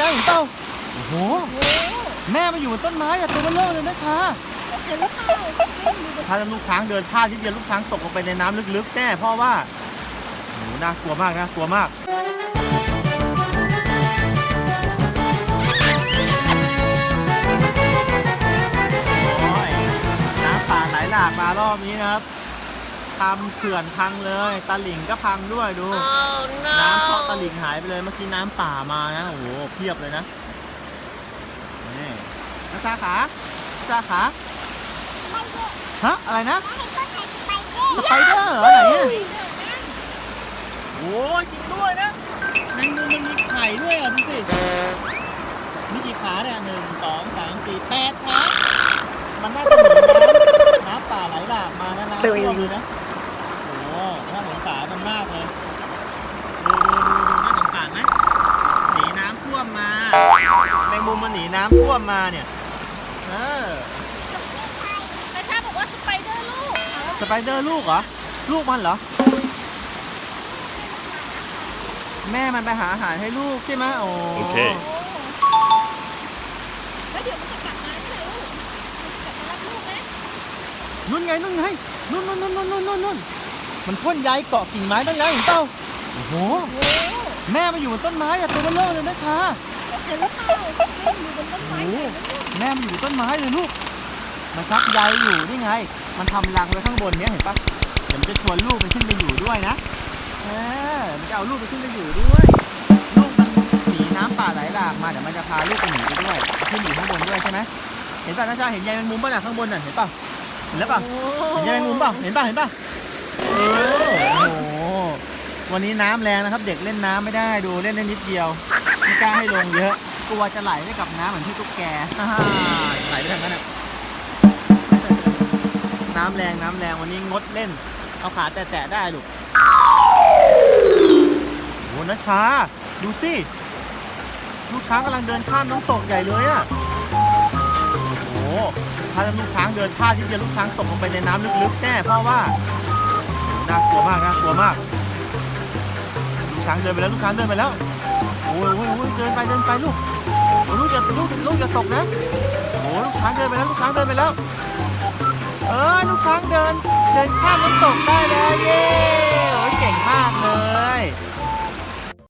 แล้วเห็นเปล่าโอ้โห แม่มาอยู่บนต้นไม้อะตัวเบลเลอร์เลยนะชาเห็นหรือเปล่าดูบนถ้าลูกช้างเดินพลาดที่เดียวลูกช้างตกลงไปในน้ำลึกๆแน่เพราะว่าโอ้โหน่ากลัวมากน่ากลัวมาก โอ้ยน้ำป่าไหลหลากมารอบนี้นะครับ ทำเขื่อนพังเลยตลิ่งก็พังด้วยดูน้ำเพาะตลิ่งหายไปเลยเมื่อกี้น้ำป่ามานะโอ้โหเพียบเลยนะนี่นักชาขานักชาขาฮะอะไรนะสไปเดอร์เหรอไหนอะโอ้ยจริงด้วยนะแมงมุมมันมีไข่ด้วยอะดูสิมีกี่ขาเนี่ยหนึ่งสองสามสี่แปดขามันน่าจะหนีน้ำน้ำป่าไหลหลากมานะน้ำท่วมเลยนะโอ้น่าสงสารมันมากเลย ดูดูดูดูน่าสงสารไหมหนีน้ำท่วมมาแม งมุมมันหนีน้ำท่วมมาเนี่ยเออแต่ชาบอกว่าสไปเดอร์ลูกสไปเดอร์ลูกเหรอ ลูกมันเหรอ แม่มันไปหาอาหารให้ลูกใช่ไหมโอ้โอเค แล้วเดี๋ยวมันจะกลับมาใช่ไหมลูกมันจะกลับมารับลูกไหมนุ่นไงนุ่นไงนุ่นนุ่นนุ่นนุ่นนุ่นนุ่นนุ่นมันพ่นใยเกาะกิ่งไม้ตั้งแล้วเห็นเปล่าโอ้โห โอ้แม่มาอยู่บนต้นไม้อะตัวเบลเลอร์เลยนะชา เห็นหรือเปล่าดูบนต้นไม้เห็นไหแม่มันอยู่ต้นไม้เลยลูก มันชักใยอยู่นี่ไง มันทำรังไว้ข้างบนเนี้ยเห็นปะเดี๋ยวมันจะชวนลูกมันขึ้นไปอยู่ด้วยนะเออมันจะเอาลูกไปขึ้นไปอยู่ด้วย ลูกมันหนีน้ำป่าไหลหลากมาเดี๋ยวมันจะพาลูกไปหนีไปด้วย ขึ้นอยู่ข้างบนด้วยใช่ไหมเห็นป่ะน้าชาเห็นใยแมงมุมป่ะน่ะข้างบนน่ะเห็นป่ะเห็นแล้วป่ะ เห็นใยแมงมุมป่ะเห็นป่ะ เห็นป่ะเออโอ้โห วันนี้น้ำแรงนะครับ เด็กเล่นน้ำไม่ได้ ดูเล่นได้นิดเดียว ไม่กล้าให้ลงเยอะ กลัวจะไหลไปกับน้ำเหมือนที่ตุ๊กแกฮ่าฮ่าไหลไปทางนั้นอะน้ำแรงน้ำแรงวันนี้งดเล่น เอาขาแตะๆได้ลูกโอ้โหนะชาดูสิ ลูกช้างกำลังเดินข้ามน้ำตกใหญ่เลยอะโอ้โหถ้าลูกช้างเดินพลาดที่เดียวลูกช้างตกลงไปในน้ำลึกๆแน่เพราะว่าโอ้โหน่ากลัวมากน่ากลัวมาก ลูกช้างเดินไปแล้วลูกช้างเดินไปแล้วโอ้ยโอ้ยโอ้ยเดินไปเดินไปลูกโอ้ลูกอย่าลูกลูกอย่าตกนะโอ้ลูกช้างเดินไปแล้วลูกช้างเดินไปแล้ว เออลูกช้างเดิน เดินข้ามน้ำตกได้แล้วเย้